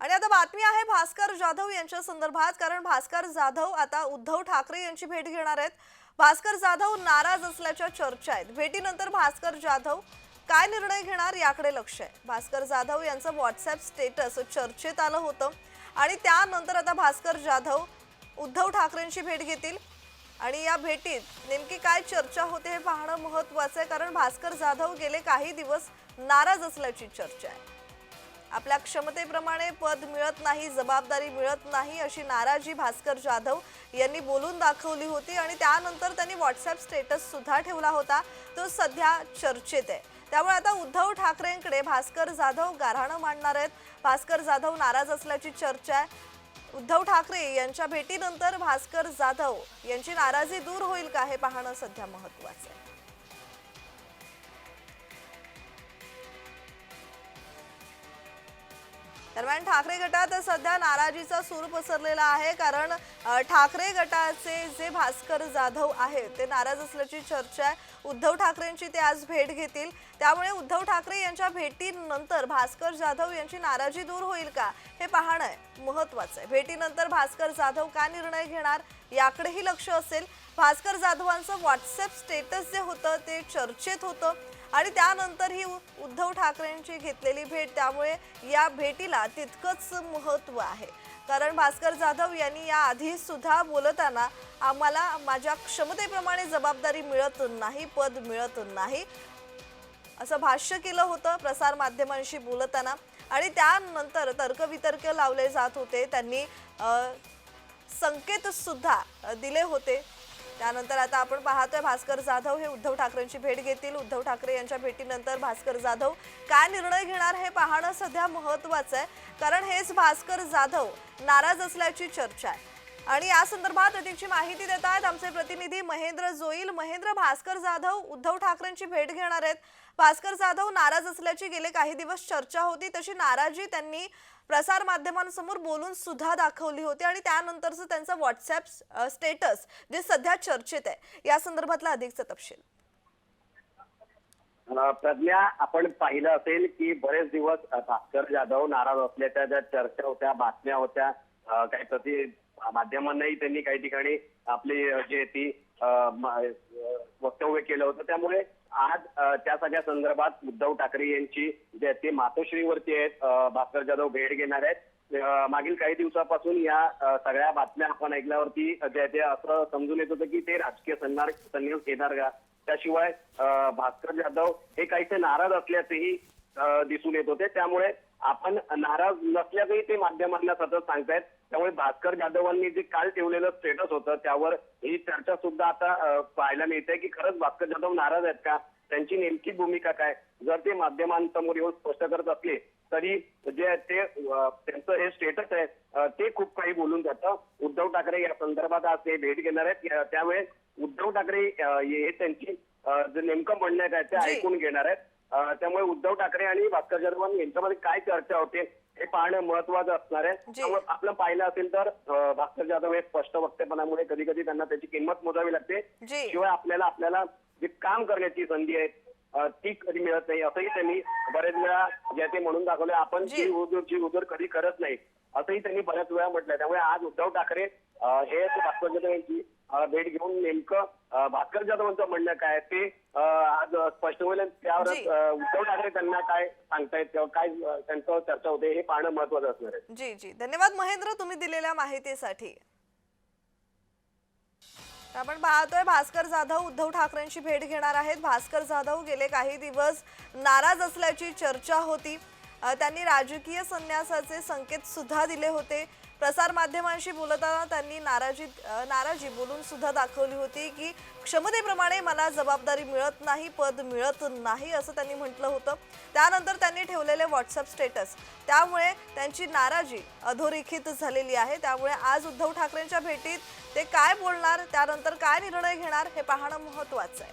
आणि आता बातमी आहे भास्कर जाधव यांच्या संदर्भात कारण भास्कर जाधव आता उद्धव ठाकरे यांची भेट घेणार आहेत. भास्कर जाधव नाराज असल्याच्या चर्चा आहेत. भेटीनंतर भास्कर जाधव काय निर्णय घेणार याकडे लक्ष आहे. भास्कर जाधव यांचं व्हॉट्सअप स्टेटस चर्चेत आलं होतं आणि त्यानंतर आता भास्कर जाधव उद्धव ठाकरेंची भेट घेतील. आणि या भेटीत नेमकी काय चर्चा होते हे पाहणं महत्वाचं आहे कारण भास्कर जाधव गेले काही दिवस नाराज असल्याची चर्चा आहे. आपल्या क्षमतेप्रमाणे पद मिळत नाही जबाबदारी मिळत नाही अशी नाराजी भास्कर जाधव यांनी बोलून दाखवली होती आणि त्यानंतर त्यांनी व्हॉट्सअप स्टेटस सुद्धा ठेवला होता. तो सध्या चर्चेत आहे. त्यामुळे आता उद्धव ठाकरेंकडे भास्कर जाधव गाऱ्हाणं मांडणार आहेत. भास्कर जाधव नाराज असल्याची चर्चा आहे. उद्धव ठाकरे यांच्या भेटीनंतर भास्कर जाधव यांची नाराजी दूर होईल का हे पाहणं सध्या महत्वाचं आहे. दरम्यान ठाकरे गटात सध्या नाराजीचा सूर पसरलेला आहे कारण ठाकरे गटाचे जे भास्कर जाधव आहेत ते नाराज असल्याची चर्चा आहे. उद्धव ठाकरेंची ते आज भेट घेतील. त्यामुळे उद्धव ठाकरे यांच्या भेटीनंतर भास्कर जाधव यांची नाराजी दूर होईल का हे पाहणं आहे महत्वाचं आहे. भेटीनंतर भास्कर जाधव का निर्णय घेणार याकडेही लक्ष असेल. भास्कर जाधवांचं व्हॉट्सअप स्टेटस जे होतं ते चर्चेत होतं. आणि त्यानंतर ही उ- उद्धव ठाकरेंची घेतलेली भेट त्यामुळे या भेटीला तितकंच महत्त्व आहे. कारण भास्कर जाधव यांनी या आधी सुद्धा बोलताना आम्हाला माझ्या क्षमतेप्रमाणे जबाबदारी मिळत नाही पद मिळत नाही असं भाष्य केलं होतं प्रसार माध्यमांशी बोलताना. आणि त्यानंतर तर्कवितर्क लावले जात होते त्यांनी संकेतसुद्धा संकेत सुद्धा दिले होते. त्यानंतर आता आपण पाहतोय भास्कर जाधव हे उद्धव ठाकरेंची भेट घेतील. उद्धव ठाकरे यांच्या भेटीनंतर भास्कर जाधव काय निर्णय घेणार हे पाहणं सध्या महत्वाचं आहे. कारण हेच भास्कर जाधव नाराज असल्याची चर्चा आहे. आणि या संदर्भात अधिकची माहिती देत आहेत आमचे प्रतिनिधी महेंद्र जोईल. महेंद्र भास्कर जाधव उद्धव ठाकरेंची भेट घेणार आहेत. भास्कर जाधव नाराज असल्याची गेले काही दिवस चर्चा होती. तशी नाराजी त्यांनी प्रसार माध्यमांसमोर बोलून सुद्धा दाखवली होती आणि त्यानंतरचं त्यांचं व्हॉट्सअप स्टेटस जे सध्या चर्चेत आहे या संदर्भातला अधिकचा तपशील. प्रज्ञा आपण पाहिलं असेल की बरेच दिवस भास्कर जाधव नाराज असल्याच्या ज्या चर्चा होत्या बातम्या होत्या काही प्रति माध्यमांनाही त्यांनी काही ठिकाणी आपली जे जी ती वक्तव्य केलं होतं. त्यामुळे आज त्या सगळ्या संदर्भात उद्धव ठाकरे यांची जे ते मातोश्रीवरती आहेत भास्कर जाधव भेट घेणार आहेत. मागील काही दिवसापासून या सगळ्या बातम्या आपण ऐकल्यावरती जे आहे ते असं समजून येत होतं की ते राजकीय सन्मान संन्यास येणार का? त्याशिवाय अं, भास्कर जाधव हे काहीसे नाराज असल्याचेही दिसून येत होते. त्यामुळे आपण नाराज नसल्याचंही ते माध्यमांना सतत सांगतायत. त्यामुळे भास्कर जाधवांनी जे काल ठेवलेलं स्टेटस होतं त्यावर ही चर्चा सुद्धा आता पाहायला मिळते की खरंच भास्कर जाधव नाराज आहेत का? त्यांची नेमकी भूमिका काय? जर ते माध्यमांसमोर येऊन स्पष्ट करत असले तरी जे ते त्यांचं हे स्टेटस आहे ते खूप काही बोलून जातं. उद्धव ठाकरे या संदर्भात आज ते भेट घेणार आहेत. त्यामुळे उद्धव ठाकरे हे त्यांची जे नेमकं म्हणणं आहे ते. ऐकून घेणार आहेत. त्यामुळे उद्धव ठाकरे आणि भास्कर जाधव यांच्यामध्ये काय चर्चा होते हे पाहणं महत्वाचं असणार आहे. आपलं पाहिलं असेल तर भास्कर जाधव हे स्पष्ट वक्तेपणामुळे कधी कधी त्यांना त्याची किंमत मोजावी लागते. शिवाय आपल्याला आपल्याला जे काम करण्याची संधी आहे ती कधी मिळत नाही. असंही त्यांनी बरेच वेळा जे आहे ते म्हणून दाखवले आपण जी. हुजूर जी हुजूर कधी करत नाही असंही त्यांनी बऱ्याच वेळा म्हटलंय. त्यामुळे आज उद्धव ठाकरे हे भास्कर जाधव यांची भेट घेऊन नेमकं भास्कर जाधवांचं म्हणणं काय ते आज स्पष्ट होईल आणि जी. अं, उद्धव ठाकरे त्यांना काय सांगतायत किंवा काय अं, त्यांचं चर्चा होते हे पाहणं महत्वाचं असणार आहे. जी जी. धन्यवाद महेंद्र तुम्ही दिलेल्या माहितीसाठी. आपण पाहतोय भास्कर जाधव उद्धव ठाकरेंची भेट घेणार आहेत. भास्कर जाधव गेले काही दिवस नाराज असल्याची चर्चा होती. अ, त्यांनी राजकीय संन्यासाचे संकेत सुद्धा दिले होते. प्रसारमाध्यमांशी बोलताना त्यांनी नाराजी नाराजी बोलून सुद्धा दाखवली होती की क्षमतेप्रमाणे मला जबाबदारी मिळत नाही पद मिळत नाही असं त्यांनी म्हटलं होतं. त्यानंतर त्यांनी ठेवलेले व्हॉट्सअप स्टेटस त्यामुळे त्यांची नाराजी अधोरेखित झालेली आहे. त्यामुळे आज उद्धव ठाकरेंच्या भेटीत ते काय बोलणार त्यानंतर काय निर्णय घेणार हे पाहणं महत्त्वाचं आहे.